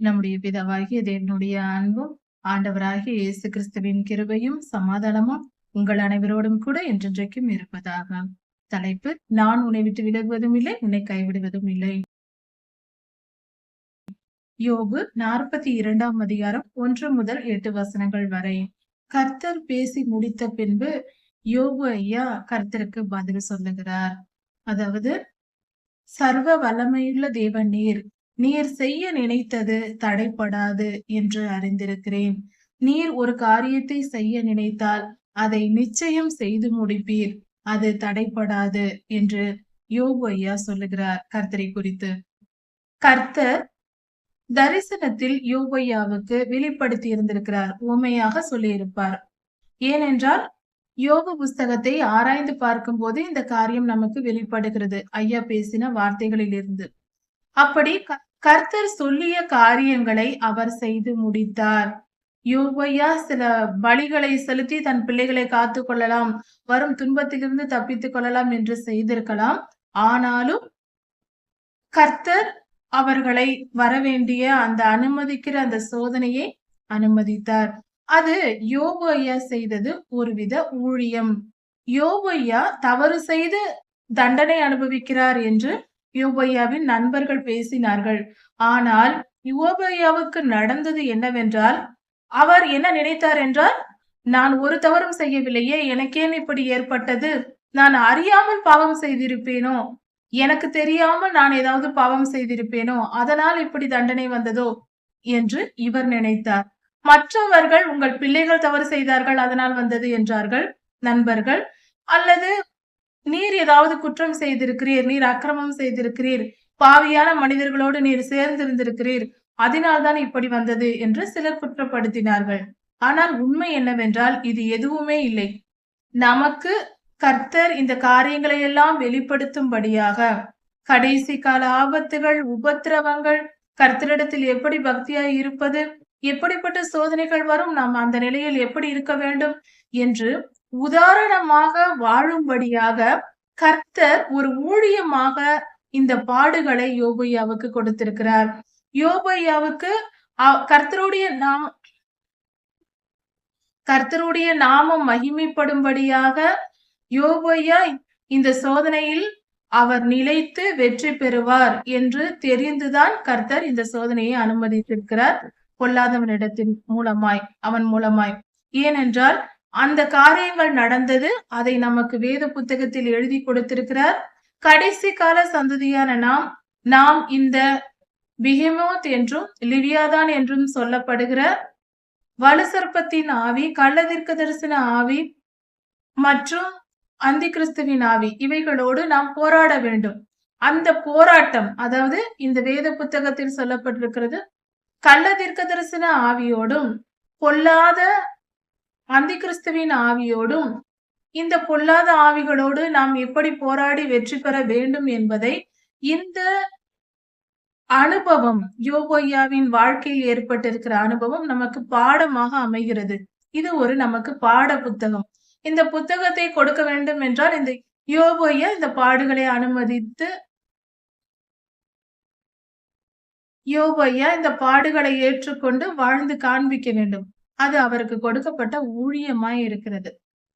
நம்முடைய பிதாவாகிய தேவனுடைய அன்பும் ஆண்டவராகிய இயேசு கிறிஸ்துவின் கிருபையும் சமாதானமும் உங்கள் அனைவரோடும் கூட என்றென்றைக்கும் இருப்பதாக. தலைப்பு நான் உன்னை விட்டு விலகுவதும் இல்லை உன்னை கைவிடுவதும் இல்லை. யோபு நாற்பத்தி இரண்டாம் அதிகாரம் ஒன்று முதல் எட்டு வசனங்கள் வரை. கர்த்தர் பேசி முடித்த பின்பு யோபு ஐயா கர்த்தருக்கு பதில் சொல்லுகிறார். அதாவது சர்வ வல்லமையுள்ள தேவ நீர். நீர் செய்ய நினைத்தது தடைப்படாது என்று அறிந்திருக்கிறேன். நீர் ஒரு காரியத்தை செய்ய நினைத்தால் அதை நிச்சயம் செய்து முடிப்பீர். அது தடைப்படாது என்று யோபு ஐயா சொல்லுகிறார் கர்த்தரை குறித்து. கர்த்தர் தரிசனத்தில் யோபையாவுக்கு வெளிப்படுத்தி இருந்திருக்கிறார் உண்மையாக சொல்லியிருப்பார். ஏனென்றால் யோக புஸ்தகத்தை ஆராய்ந்து பார்க்கும் போது இந்த காரியம் நமக்கு வெளிப்படுகிறது. ஐயா பேசின வார்த்தைகளில் இருந்து அப்படி கர்த்தர் சொல்லிய காரியங்களை அவர் செய்து முடித்தார். யோவையா சில பலிகளை செலுத்தி தன் பிள்ளைகளை காத்து கொள்ளலாம் வரும் துன்பத்திலிருந்து தப்பித்துக் கொள்ளலாம் என்று செய்திருக்கலாம். ஆனாலும் கர்த்தர் அவர்களை வரவேண்டிய அந்த அனுமதிக்கிற அந்த சோதனையை அனுமதித்தார். அது யோபையா செய்தது ஒருவித ஊழியம். யோபையா தவறு செய்து தண்டனை அனுபவிக்கிறார் என்று யோபையாவின் நண்பர்கள் பேசினார்கள். ஆனால் யோபையாவுக்கு நடந்தது என்னவென்றால் அவர் என்ன நினைத்தார் என்றால் நான் ஒரு தவறும் செய்யவில்லையே எனக்கேன் இப்படி ஏற்பட்டது. நான் அறியாமல் பாவம் செய்திருப்பேனோ? எனக்கு தெரியாமல் நான் ஏதாவது பாவம் செய்திருப்பேனோ? அதனால் இப்படி தண்டனை வந்ததோ? என்று இவர் நினைத்தார். மற்றவர்கள் உங்கள் பிள்ளைகள் தவறு செய்தார்கள் அதனால் வந்தது என்றார்கள். நண்பர்கள் அல்லது நீர் ஏதாவது குற்றம் செய்திருக்கிறீர் நீர் அக்கிரமம் செய்திருக்கிறீர் பாவியான மனிதர்களோடு நீர் சேர்ந்திருந்திருக்கிறீர் அதனால்தான் இப்படி வந்தது என்று சிலர் குற்றப்படுத்தினார்கள். ஆனால் உண்மை என்னவென்றால் இது எதுவுமே இல்லை. நமக்கு கர்த்தர் இந்த காரியங்களை எல்லாம் வெளிப்படுத்தும்படியாக கடைசி கால ஆபத்துகள் உபத்திரவங்கள் கர்த்தரிடத்தில் எப்படி பக்தியாய் இருப்பது எப்படிப்பட்ட சோதனைகள் வரும் நாம் அந்த நிலையில் எப்படி இருக்க வேண்டும் என்று உதாரணமாக வாழும்படியாக கர்த்தர் ஒரு ஊழியமாக இந்த பாடுகளை யோபையாவுக்கு கொடுத்திருக்கிறார். யோபையாவுக்கு கர்த்தருடைய நாம் கர்த்தருடைய நாமம் மகிமைப்படும்படியாக யோபையா இந்த சோதனையில் அவர் நிலைத்து வெற்றி பெறுவார் என்று தெரிந்துதான் கர்த்தர் இந்த சோதனையை அனுமதித்திருக்கிறார். பொல்லாதவனிடத்தின் மூலமாய் அவன் மூலமாய். ஏனென்றால் அந்த காரியங்கள் நடந்தது அதை நமக்கு வேத புத்தகத்தில் எழுதி கொடுத்திருக்கிறார். கடைசி கால சந்ததியான நாம் நாம் இந்த பிஹிமோத் என்றும் லிவியாதான் என்றும் சொல்லப்படுகிற வலுசற்பத்தின் ஆவி கள்ளதிர்க்க தரிசன ஆவி மற்றும் அந்தி கிறிஸ்துவின் ஆவி இவைகளோடு நாம் போராட வேண்டும். அந்த போராட்டம் அதாவது இந்த வேத புத்தகத்தில் சொல்லப்பட்டிருக்கிறது கள்ள தீர்க்க தரிசன ஆவியோடும் பொல்லாத அந்தி கிறிஸ்துவின் ஆவியோடும் இந்த பொல்லாத ஆவிகளோடு நாம் எப்படி போராடி வெற்றி பெற வேண்டும் என்பதை இந்த அனுபவம் யோகோய்யாவின் வாழ்க்கையில் ஏற்பட்டிருக்கிற அனுபவம் நமக்கு பாடமாக அமைகிறது. இது ஒரு நமக்கு பாட புத்தகம். இந்த புத்தகத்தை கொடுக்க வேண்டும் என்றால் இந்த யோகோய்யா இந்த பாடுகளை அனுமதித்து யோபையா இந்த பாடுகளை ஏற்றுக்கொண்டு வாழ்ந்து காண்பிக்க வேண்டும். அது அவருக்கு கொடுக்கப்பட்ட ஊழியமாய் இருக்கிறது.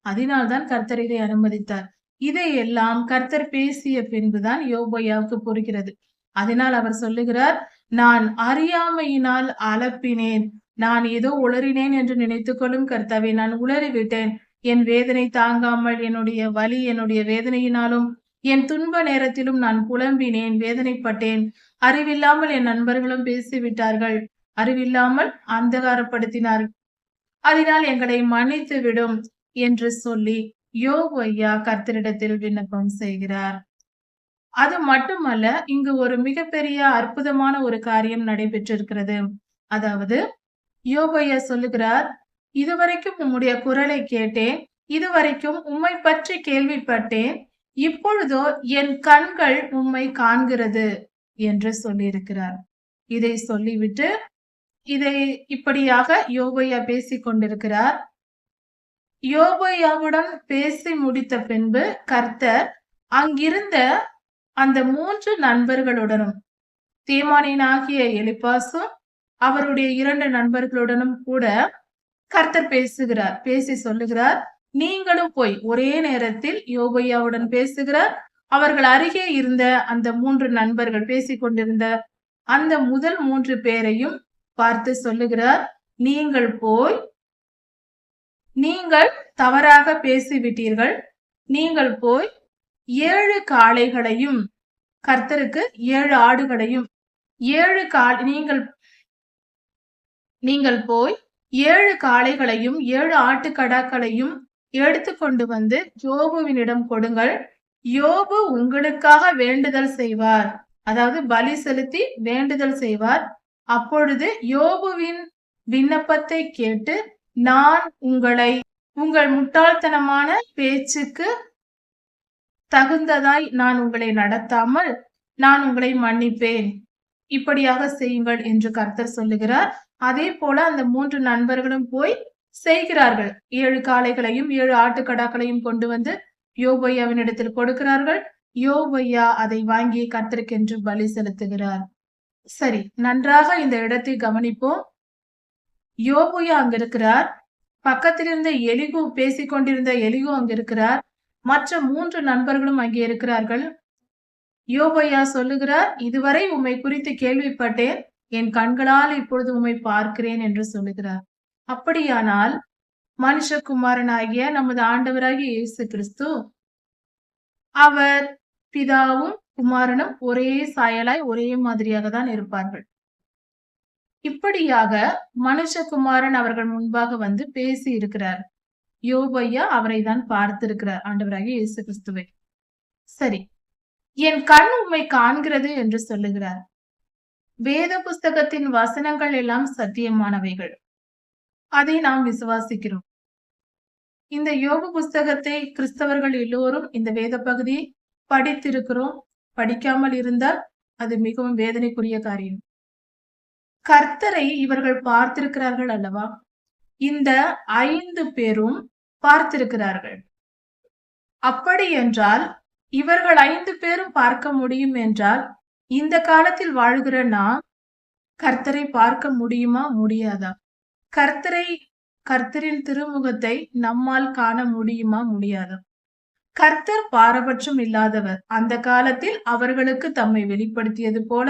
அதனால்தான் கர்த்தர் இதை அனுமதித்தார். இதையெல்லாம் கர்த்தர் பேசிய பின்புதான் யோபையாவுக்கு புரிகிறது. அதனால் அவர் சொல்லுகிறார் நான் அறியாமையினால் அலப்பினேன். நான் ஏதோ உளறினேன் என்று நினைத்துக் கொள்ளும் கர்த்தாவே நான் உளறிவிட்டேன். என் வேதனை தாங்காமல் என்னுடைய வலி என்னுடைய வேதனையினாலும் என் துன்ப நேரத்திலும் நான் புலம்பினேன் வேதனைப்பட்டேன். அறிவில்லாமல் என் நண்பர்களும் பேசிவிட்டார்கள். அறிவில்லாமல் அந்தகாரப்படுத்தினார்கள். அதனால் எங்களை மன்னித்து விடும் என்று சொல்லி யோகு ஐயா கர்த்தரிடத்தில் விண்ணப்பம் செய்கிறார். அது மட்டுமல்ல இங்கு ஒரு மிகப்பெரிய அற்புதமான ஒரு காரியம் நடைபெற்றிருக்கிறது. அதாவது யோகையா சொல்லுகிறார் இதுவரைக்கும் உம்முடைய குரலை கேட்டேன் இதுவரைக்கும் உம்மை பற்றி கேள்விப்பட்டேன் இப்பொழுதோ என் கண்கள் உம்மை காண்கிறது என்று சொல்லியிருக்கிறார். இதை சொல்லிவிட்டு இதை இப்படியாக யோபையா பேசிக் கொண்டிருக்கிறார் யோபையாவுடன் பேசி முடித்த பின்பு கர்த்தர் அங்கிருந்த அந்த மூன்று நண்பர்களுடனும் தேமானின் எலிபாசும் அவருடைய இரண்டு நண்பர்களுடனும் கூட கர்த்தர் பேசுகிறார் பேசி சொல்லுகிறார் நீங்களும் போய் ஒரே நேரத்தில் யோபையாவுடன் பேசுகிறார். அவர்கள் அருகே இருந்த அந்த மூன்று நண்பர்கள் பேசிக் கொண்டிருந்த அந்த முதல் மூன்று பேரையும் பார்த்து சொல்லுகிறார் நீங்கள் போய் நீங்கள் தவறாக பேசிவிட்டீர்கள். நீங்கள் போய் ஏழு காளைகளையும் கர்த்தருக்கு ஏழு ஆடுகளையும் ஏழு கால் நீங்கள் நீங்கள் போய் ஏழு காளைகளையும் ஏழு ஆட்டுக்கடாக்களையும் எடுத்துக்கொண்டு வந்து யோபுவினிடம் கொடுங்கள். யோபு உங்களுக்காக வேண்டுதல் செய்வார். அதாவது பலி செலுத்தி வேண்டுதல் செய்வார். அப்பொழுது யோபுவின் விண்ணப்பத்தை கேட்டு நான் உங்களை உங்கள் முட்டாள்தனமான பேச்சுக்கு தகுந்ததாய் நான் உங்களை நடத்தாமல் நான் உங்களை மன்னிப்பேன். இப்படியாக செய்யுங்கள் என்று கர்த்தர் சொல்லுகிறார். அதே போல அந்த மூன்று நண்பர்களும் போய் செய்கிறார்கள். ஏழு காளைகளையும் ஏழு ஆட்டுக்கடாக்களையும் கொண்டு வந்து யோபையாவின் இடத்தில் கொடுக்கிறார்கள். யோபையா அதை வாங்கி கர்த்தருக்கென்று பலி செலுத்துகிறார். சரி நன்றாக இந்த இடத்தை கவனிப்போம். யோபுயா அங்க இருக்கிறார் பக்கத்தில் இருந்த எலிகு பேசிக் கொண்டிருந்த எலிகு அங்க இருக்கிறார் மற்ற மூன்று நண்பர்களும் அங்கே இருக்கிறார்கள். யோபையா சொல்லுகிறார் இதுவரை உம்மை குறித்து கேள்விப்பட்டேன். என் கண்களால் இப்பொழுது உம்மை பார்க்கிறேன் என்று சொல்லுகிறார். அப்படியானால் மனுஷகுமாரனாகிய நமது ஆண்டவராகிய இயேசு கிறிஸ்து அவர் பிதாவும் குமாரனும் ஒரே சாயலாய் ஒரே மாதிரியாக தான் இருப்பார்கள். இப்படியாக மனுஷகுமாரன் அவர்கள் முன்பாக வந்து பேசி இருக்கிறார். யோபையா அவரை தான் பார்த்திருக்கிறார் ஆண்டவராகிய இயேசு கிறிஸ்துவை. சரி என் கண் உண்மை காண்கிறது என்று சொல்லுகிறார். வேத புஸ்தகத்தின் வசனங்கள் எல்லாம் சத்தியமானவைகள். அதை நாம் விசுவாசிக்கிறோம். இந்த யோக புஸ்தகத்தை கிறிஸ்தவர்கள் எல்லோரும் இந்த வேத பகுதியை படித்திருக்கிறோம். படிக்காமல் இருந்தால் அது மிகவும் வேதனைக்குரிய காரியம். கர்த்தரை இவர்கள் பார்த்திருக்கிறார்கள் அல்லவா? இந்த ஐந்து பேரும் பார்த்திருக்கிறார்கள். அப்படி என்றால் இவர்கள் ஐந்து பேரும் பார்க்க முடியும் என்றால் இந்த காலத்தில் வாழ்கிற நாம் கர்த்தரை பார்க்க முடியுமா? முடியாதா? கர்த்தரை கர்த்தரின் திருமுகத்தை நம்மால் காண முடியுமா? முடியாதா? கர்த்தர் பாரபட்சம் இல்லாதவர். அந்த காலத்தில் அவர்களுக்கு தம்மை வெளிப்படுத்தியது போல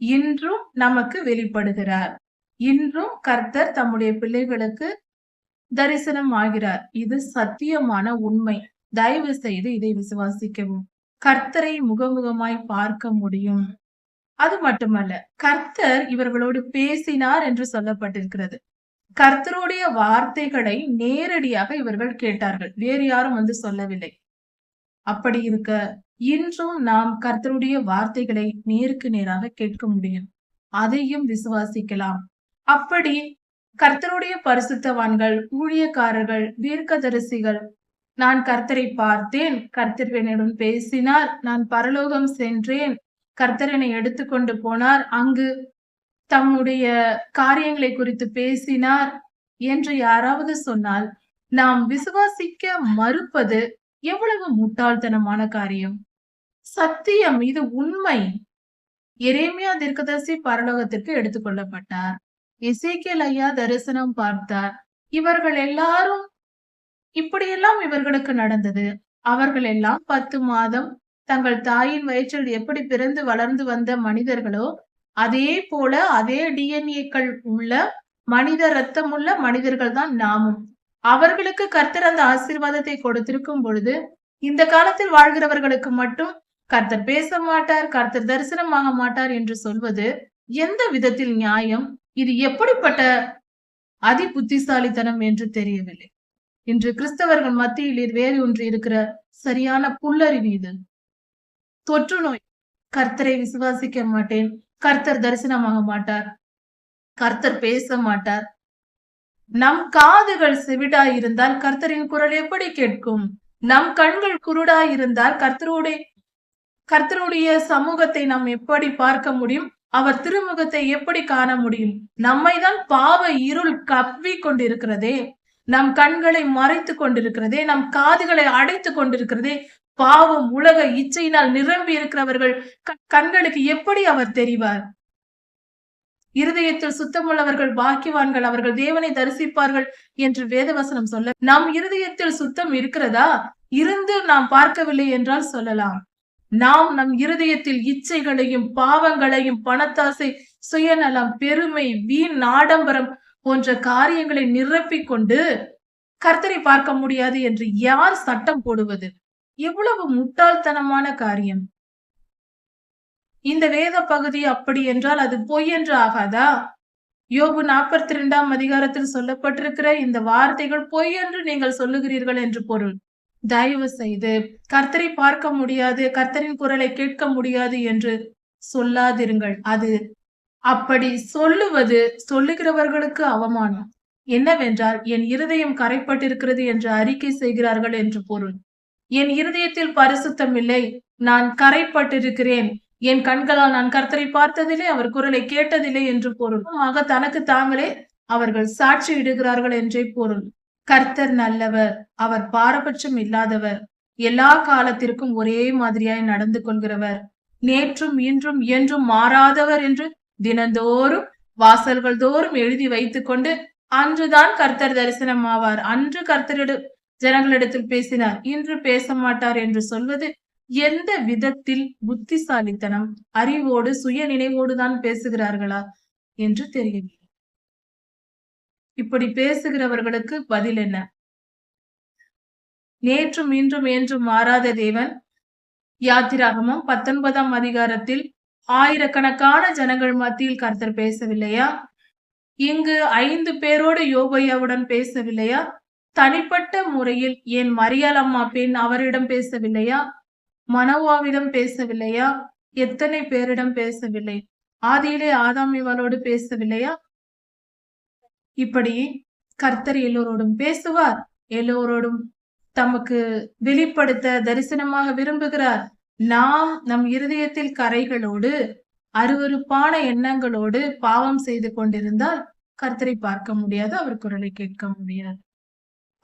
இன்றும் நமக்கு வெளிப்படுகிறார். இன்றும் கர்த்தர் தம்முடைய பிள்ளைகளுக்கு தரிசனம் ஆகிறார். இது சத்தியமான உண்மை. தயவு செய்து இதை விசுவாசிக்கவும். கர்த்தரை முகமுகமாய் பார்க்க முடியும். அது மட்டுமல்ல கர்த்தர் இவர்களோடு பேசினார் என்று சொல்லப்பட்டிருக்கிறது. கர்த்தருடைய வார்த்தைகளை நேரடியாக இவர்கள் கேட்டார்கள். வேறு யாரும் வந்து சொல்லவில்லை. அப்படி இருக்க இன்றும் நாம் கர்த்தருடைய வார்த்தைகளை நேருக்கு நேராக கேட்க முடியும். அதையும் விசுவாசிக்கலாம். அப்படி கர்த்தருடைய பரிசுத்தவான்கள் ஊழியக்காரர்கள் தீர்க்கதரிசிகள் நான் கர்த்தரை பார்த்தேன். கர்த்தர் என்னுடன் பேசினார். நான் பரலோகம் சென்றேன். கர்த்தர் என்னை எடுத்துக்கொண்டு போனார். அங்கு தம்முடைய காரியங்களை குறித்து பேசினார் என்று யாராவது சொன்னால் நாம் விசுவாசிக்க மறுப்பது எவ்வளவு முட்டாள்தனமான காரியம்? சத்தியம் இது உண்மை. எரேமியா தீர்க்கதரிசி பரலோகத்திற்கு எடுத்துக்கொள்ளப்பட்டார் இசைக்கேல் ஐயா தரிசனம் பார்த்தார். இவர்கள் எல்லாரும் இப்படியெல்லாம் இவர்களுக்கு நடந்தது. அவர்கள் எல்லாம் பத்து மாதம் தங்கள் தாயின் வயிற்றில் எப்படி பிறந்து வளர்ந்து வந்த மனிதர்களோ அதே போல அதே டிஎன்ஏக்கள் உள்ள மனித ரத்தம் உள்ள மனிதர்கள் தான் நாமும். அவர்களுக்கு கர்த்தர் அந்த ஆசீர்வாதத்தை கொடுத்திருக்கும் பொழுது இந்த காலத்தில் வாழ்கிறவர்களுக்கு மட்டும் கர்த்தர் பேச மாட்டார் கர்த்தர் தரிசனமாக மாட்டார் என்று சொல்வது எந்த விதத்தில் நியாயம்? இது எப்படிப்பட்ட அதி புத்திசாலித்தனம் என்று தெரியவில்லை. இன்று கிறிஸ்தவர்கள் மத்தியில் வேறு ஒன்று இருக்கிற சரியான புல்லறிவு இது. தொற்று நோய். கர்த்தரை விசுவாசிக்க மாட்டேன். கர்த்தர் தரிசனமாக மாட்டார். கர்த்தர் பேச மாட்டார். நம் காதுகள் செவிடா இருந்தால் கர்த்தரின் குரல் எப்படி கேட்கும்? நம் கண்கள் குருடா இருந்தால் கர்த்தருடைய கர்த்தருடைய சமூகத்தை நாம் எப்படி பார்க்க முடியும்? அவர் திருமுகத்தை எப்படி காண முடியும்? நம்மைதான் பாவ இருள் கவ்வி கொண்டிருக்கிறதே. நம் கண்களை மறைத்து கொண்டிருக்கிறதே. நம் காதுகளை அடைத்து கொண்டிருக்கிறதே. பாவம் உலக இச்சையினால் நிரம்பி இருக்கிறவர்கள் கண்களுக்கு எப்படி அவர் தெரிவார்? இருதயத்தில் சுத்தமுள்ளவர்கள் பாக்கியவான்கள் அவர்கள் தேவனை தரிசிப்பார்கள் என்று வேதவசனம் சொல்ல நம் இருதயத்தில் சுத்தம் இருக்கிறதா? இருந்து நாம் பார்க்கவில்லை என்றால் சொல்லலாம். நாம் நம் இருதயத்தில் இச்சைகளையும் பாவங்களையும் பணத்தாசை சுயநலம் பெருமை வீண் ஆடம்பரம் போன்ற காரியங்களை நிரப்பிக் கொண்டு கர்த்தரை பார்க்க முடியாது என்று யார் சட்டம் போடுவது? எவ்வளவு முட்டாள்தனமான காரியம்? இந்த வேத பகுதி அப்படி என்றால் அது பொய் என்று ஆகாதா? யோபு நாற்பத்தி இரண்டாம் அதிகாரத்தில் சொல்லப்பட்டிருக்கிற இந்த வார்த்தைகள் பொய் என்று நீங்கள் சொல்லுகிறீர்கள் என்று பொருள். தயவு செய்து கர்த்தரை பார்க்க முடியாது கர்த்தரின் குரலை கேட்க முடியாது என்று சொல்லாதிருங்கள். அது அப்படி சொல்லுவது சொல்லுகிறவர்களுக்கு அவமானம். என்னவென்றால் என் இருதயம் கரைப்பட்டிருக்கிறது என்று அறிக்கை செய்கிறார்கள் என்று பொருள். என் இருதயத்தில் பரிசுத்தம் இல்லை. நான் கரைப்பட்டிருக்கிறேன். என் கண்களால் நான் கர்த்தரை பார்த்ததில்லை அவர் குரலை கேட்டதில்லை என்று பொருள். ஆக தனக்கு தாங்களே அவர்கள் சாட்சி இடுகிறார்கள் என்றே பொருள். கர்த்தர் நல்லவர் அவர் பாரபட்சம் இல்லாதவர். எல்லா காலத்திற்கும் ஒரே மாதிரியாய் நடந்து கொள்கிறவர். நேற்றும் இன்றும் என்றும் மாறாதவர் என்று தினந்தோறும் வாசல்கள் தோறும் எழுதி வைத்துக் கொண்டு அன்றுதான் கர்த்தர் தரிசனம் ஆவார் அன்று கர்த்தரிட ஜனங்களிடத்தில் பேசினார். இன்று பேச மாட்டார் என்று சொல்வது எந்த விதத்தில் புத்திசாலித்தனம்? அறிவோடு சுய நினைவோடு தான் பேசுகிறார்களா என்று தெரியவில்லை. இப்படி பேசுகிறவர்களுக்கு பதில் என்ன? நேற்றும் இன்றும் என்றும் மாறாத தேவன் யாத்திராகமும் பத்தொன்பதாம் அதிகாரத்தில் ஆயிரக்கணக்கான ஜனங்கள் மத்தியில் கர்த்தர் பேசவில்லையா? இங்கு ஐந்து பேரோடு யோகையாவுடன் பேசவில்லையா? தனிப்பட்ட முறையில் என் மரியாளம்மா பெண் அவரிடம் பேசவில்லையா? மனோவாவிடம் பேசவில்லையா? எத்தனை பேரிடம் பேசவில்லை? ஆதியிலே ஆதாமிவளோடு பேசவில்லையா? இப்படி கர்த்தர் எல்லோரோடும் பேசுவார். எல்லோரோடும் தமக்கு வெளிப்படுத்த தரிசனமாக விரும்புகிறார். நாம் நம் இருதயத்தில் கரைகளோடு அருவருப்பான எண்ணங்களோடு பாவம் செய்து கொண்டிருந்தால் கர்த்தரை பார்க்க முடியாது அவர் குரலை கேட்க முடியாது.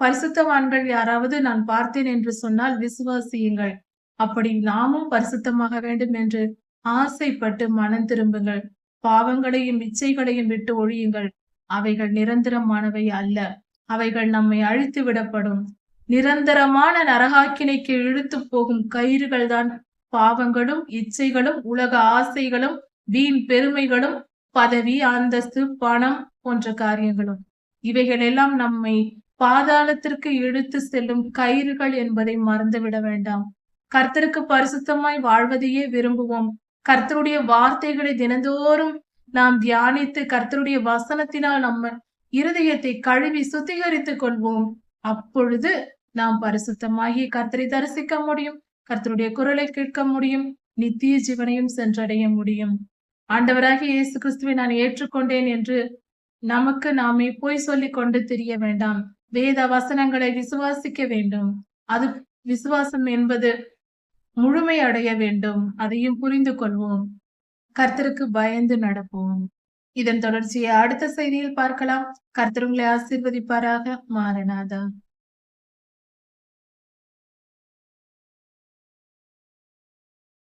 பரிசுத்தவான்கள் யாராவது நான் பார்த்தேன் என்று சொன்னால் விசுவாசியுங்கள். அப்படி நாமும் பரிசுத்தமாக வேண்டும் என்று ஆசைப்பட்டு மனம் திரும்புங்கள். பாவங்களையும் இச்சைகளையும் விட்டு ஒழியுங்கள். அவைகள் நிரந்தரமானவை அல்ல. அவைகள் நம்மை அழித்து விடப்படும். நிரந்தரமான நரகாக்கினைக்கு இழுத்து போகும் கயிறுகள் தான் பாவங்களும் இச்சைகளும் உலக ஆசைகளும் வீண் பெருமைகளும் பதவி அந்தஸ்து பணம் போன்ற காரியங்களும். இவைகள் எல்லாம் நம்மை பாதாளத்திற்கு இழுத்து செல்லும் கயிறுகள் என்பதை மறந்துவிட வேண்டாம். கர்த்தருக்கு பரிசுத்தமாய் வாழ்வதையே விரும்புவோம். கர்த்தருடைய வார்த்தைகளை தினந்தோறும் நாம் தியானித்து கர்த்தருடைய வசனத்தினால் நம்ம இருதயத்தை கழுவி சுத்திகரித்துக் கொள்வோம். அப்பொழுது நாம் பரிசுத்தமாகி கர்த்தரை தரிசிக்க முடியும் கர்த்தருடைய குரலை கேட்க முடியும் நித்திய ஜீவனையும் சென்றடைய முடியும். ஆண்டவராக இயேசு கிறிஸ்துவை நான் ஏற்றுக்கொண்டேன் என்று நமக்கு நாமே போய் சொல்லிக் கொண்டு தெரிய வேண்டாம். வேத வசனங்களை விசுவாசிக்க வேண்டும். அது விசுவாசம் என்பது முழுமை அடைய வேண்டும். அதையும் புரிந்து கொள்வோம். கர்த்தருக்கு பயந்து நடப்போம். இதன் தொடர்ச்சியை அடுத்த செய்தியில் பார்க்கலாம். கர்த்தருங்களை ஆசிர்வதிப்பாராக ஆசீர்வதிப்பாராக